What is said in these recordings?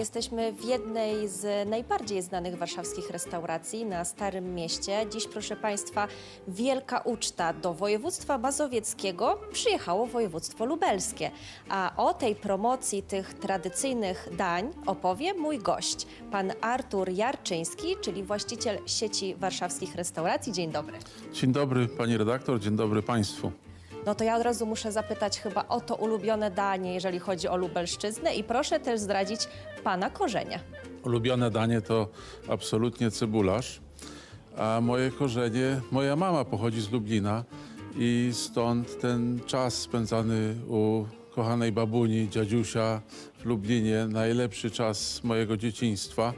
Jesteśmy w jednej z najbardziej znanych warszawskich restauracji na Starym Mieście. Dziś, proszę Państwa, wielka uczta do województwa mazowieckiego przyjechało województwo lubelskie. A o tej promocji tych tradycyjnych dań opowie mój gość, pan Artur Jarczyński, czyli właściciel sieci warszawskich restauracji. Dzień dobry. Dzień dobry pani redaktor, dzień dobry państwu. No to ja od razu muszę zapytać chyba o to ulubione danie, jeżeli chodzi o Lubelszczyznę i proszę też zdradzić pana korzenie. Ulubione danie to absolutnie cebularz, a moje korzenie, moja mama pochodzi z Lublina i stąd ten czas spędzany u kochanej babuni, dziadziusia w Lublinie, najlepszy czas mojego dzieciństwa,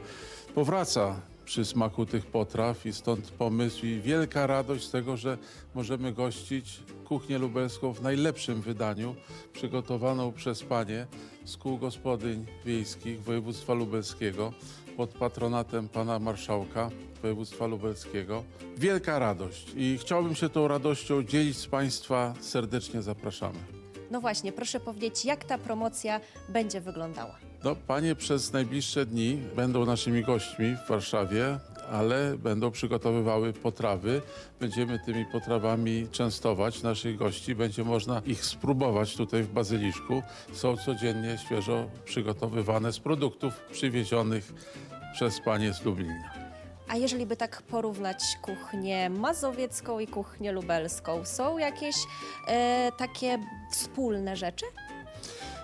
powraca przy smaku tych potraw i stąd pomysł i wielka radość z tego, że możemy gościć kuchnię lubelską w najlepszym wydaniu, przygotowaną przez panie z kół gospodyń wiejskich województwa lubelskiego pod patronatem pana marszałka województwa lubelskiego. Wielka radość i chciałbym się tą radością dzielić z państwa. Serdecznie zapraszamy. No właśnie, proszę powiedzieć, jak ta promocja będzie wyglądała? No, panie przez najbliższe dni będą naszymi gośćmi w Warszawie, ale będą przygotowywały potrawy. Będziemy tymi potrawami częstować naszych gości. Będzie można ich spróbować tutaj w Bazyliszku. Są codziennie świeżo przygotowywane z produktów przywiezionych przez panie z Lublina. A jeżeli by tak porównać kuchnię mazowiecką i kuchnię lubelską, są jakieś e, takie wspólne rzeczy?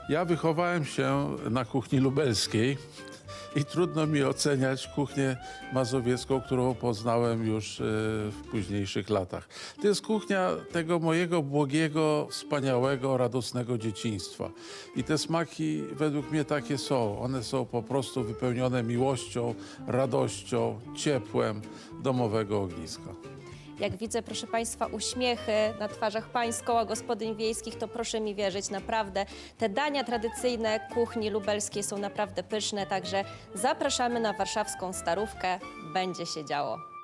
Ja wychowałem się na kuchni lubelskiej i trudno mi oceniać kuchnię mazowiecką, którą poznałem już e, w późniejszych latach. To jest kuchnia tego mojego błogiego, wspaniałego, radosnego dzieciństwa. I te smaki według mnie takie są. One są po prostu wypełnione miłością, radością, ciepłem domowego ogniska. Jak widzę, proszę Państwa, uśmiechy na twarzach Pańsk koła gospodyń wiejskich, to proszę mi wierzyć, naprawdę te dania tradycyjne kuchni lubelskiej są naprawdę pyszne, także zapraszamy na warszawską starówkę, będzie się działo.